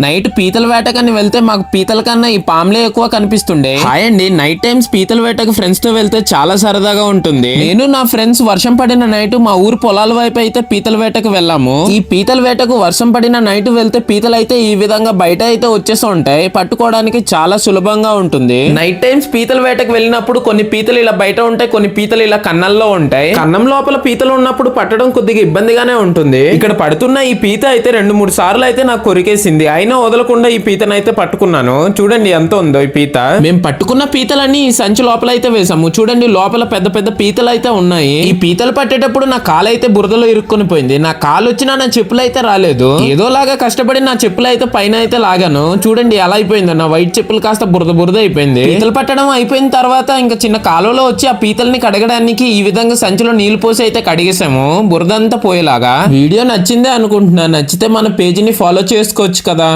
Night పీతల వేటకని వెళ్తే మాకు పీతల కన్నా ఈ పాములే ఎక్కువ కనిపిస్తుండే. హాయ్ అండి నైట్ టైమ్స్ పీతల వేటకు ఫ్రెండ్స్తో వెళ్తే చాలా సరదాగా ఉంటుంది. నేను నా ఫ్రెండ్స్ వర్షం పడిన నైట్ మా ఊరు పొలాల వైపు అయితే పీతల వేటకు వెళ్ళాము. ఈ పీతల వేటకు వర్షం పడిన నైట్ వెళ్తే పీతలు అయితే ఈ విధంగా బయట అయితే వచ్చేసి ఉంటాయి. పట్టుకోవడానికి చాలా సులభంగా ఉంటుంది. నైట్ టైమ్స్ పీతల వేటకు వెళ్ళినప్పుడు కొన్ని పీతలు ఇలా బయట ఉంటాయి కొన్ని పీతలు ఇలా కన్నంలో ఉంటాయి. కన్నం లోపల పీతలు ఉన్నప్పుడు పట్టడం కొద్దిగా ఇబ్బందిగానే ఉంటుంది. ఇక్కడ పడుతున్న ఈ పీత అయితే రెండు మూడు సార్లు అయితే నాకు కొరికేసింది. అయినా వదలకుండా ఈ పీతను అయితే పట్టుకున్నాను. చూడండి ఎంత ఉందో ఈ పీత. మేము పట్టుకున్న పీతలన్నీ ఈ సంచి లోపల అయితే వేసాము చూడండి లోపల పెద్ద పెద్ద పీతలు అయితే ఉన్నాయి. ఈ పీతలు పట్టేటప్పుడు నా కాలు అయితే బురదలో ఇరుక్కుని పోయింది. నా కాలు వచ్చినా నా చెప్పులు అయితే రాలేదు. ఏదోలాగా కష్టపడి నా చెప్పులు అయితే పైన అయితే లాగాను. చూడండి ఎలా అయిపోయిందో. నా వైట్ చెప్పులు కాస్త బురద బురద అయిపోయింది. పీతలు పట్టడం అయిపోయిన తర్వాత ఇంకా చిన్న కాలువలో వచ్చి ఆ పీతల్ని కడగడానికి ఈ విధంగా సంచిలో నీళ్ళు పోసి అయితే కడిగేసాము బురద అంతా పోయేలాగా. వీడియో నచ్చిందే అనుకుంటున్నా. నచ్చితే మన పేజీని ఫాలో చేసుకోవచ్చు కదా.